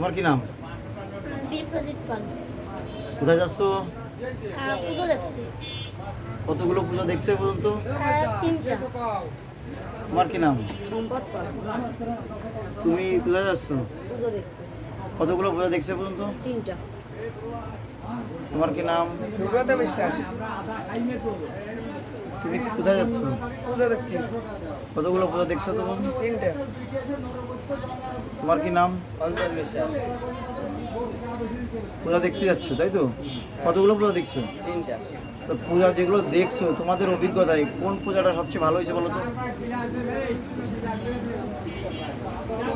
তোমার কি নাম? পাল। কোথায় যাচ্ছ? আহ, পুজো দেখতে। কতগুলো পূজা দেখছ এ পর্যন্ত? তিনটা। তোমার কি নাম? সম্পদ পাল। তুমি কোথায় যাচ্ছ? পুজো দেখতে। কতগুলো পূজা দেখছ পর্যন্ত? তিনটা। তোমার কি নাম? সুব্রত বিশ্বাস। তুমি কোথায় যাচ্ছ? পুজো দেখছি কতগুলো পূজা দেখছ তখন তিনটে। তোমার কি নাম? অঞ্চল বিশ্বাস। পূজা দেখতে যাচ্ছ তাই তো? কতগুলো পূজা দেখছ? তিনটা। তো পূজা যেগুলো দেখছ তোমাদের অভিজ্ঞতায় কোন পূজাটা সবচেয়ে ভালো হয়েছে বলো তো?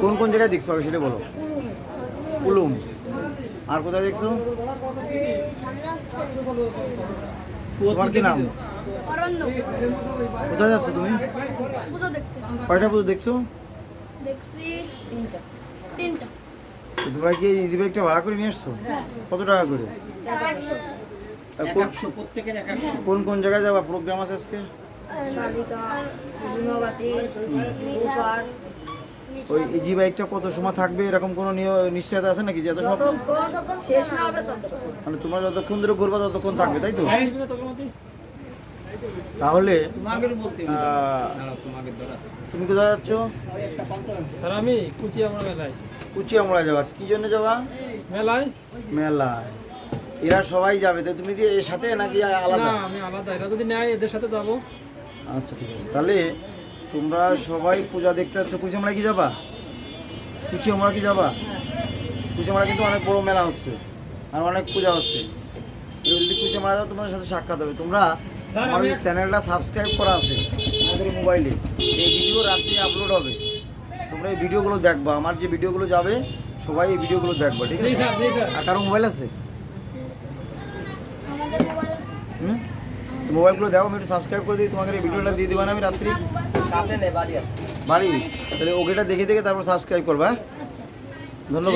কোন কোন জায়গায় দেখছ আগে সেটা বলো? কুলুম। আর কোথায় দেখছ? তোমার কি নাম? অরণ্য। কোথায় যাচ্ছ তুমি? পুজো দেখতে। কয়টা পুজো দেখছ? দেখছি তিনটা। তিনটা। তোমরা কি ইজি বাইকটা ভাড়া করে নিয়ে আসছো? হ্যাঁ। কত টাকা করে? কোন কোন কোন জায়গায় যাবা? প্রোগ্রাম আছে আজকে? ওই ইজি বাইকটা কত সময় থাকবে? এরকম কোনো নিয়- নিশ্চয়তা আছে নাকি? যে এত সব যতক্ষণ শেষ না হবে ততক্ষণ। মানে তোমরা যতক্ষণ ধরে ঘুরবা ততক্ষণ থাকবে তাই তো? তাহলে তুমি কোথায় যাচ্ছ? স্যার আমি কুচিয়া আমরা মেলায়। কুচিয়ামড়া যাবা। কি জন্য যাবা? মেলায়। মেলায়। এরা সবাই যাবে তো তুমি কি এর সাথে নাকি আলাদা? আমি আলাদা। এরা যদি নেয় এদের সাথে যাব। আচ্ছা ঠিক আছে। তাহলে তোমরা সবাই পূজা দেখতে যাচ্ছ। কুচিয়ামড়া কি যাবা? কুচিয়ামড়া কি যাবা? কুচিয়ামড়া কিন্তু অনেক বড় মেলা হচ্ছে। আর অনেক পূজা হচ্ছে। যদি কুচিয়ামড়া যাও তোমাদের সাথে সাক্ষাৎ হবে। তোমরা আমার আমি- চ্যানেলটা সাবস্ক্রাইব করা আছে আমাদের মোবাইলে। এই ভিডিও রাত্রে আপলোড হবে। তোমরা এই ভিডিওগুলো দেখবা। আমার যে ভিডিওগুলো যাবে সবাই এই ভিডিওগুলো দেখবা ঠিক আছে? আর কারও মোবাইল আছে? আমাদের মোবাইল আছে। হুম? মোবাইলগুলো দেখো আমি একটু সাবস্ক্রাইব করে দিই। তোমাকে এই ভিডিওটা দিয়ে দিবা না আমি রাত্রি? বাড়ি তাহলে ওকেটা দেখে দেখে তারপর সাবস্ক্রাইব করবা হ্যাঁ? ধন্যবাদ।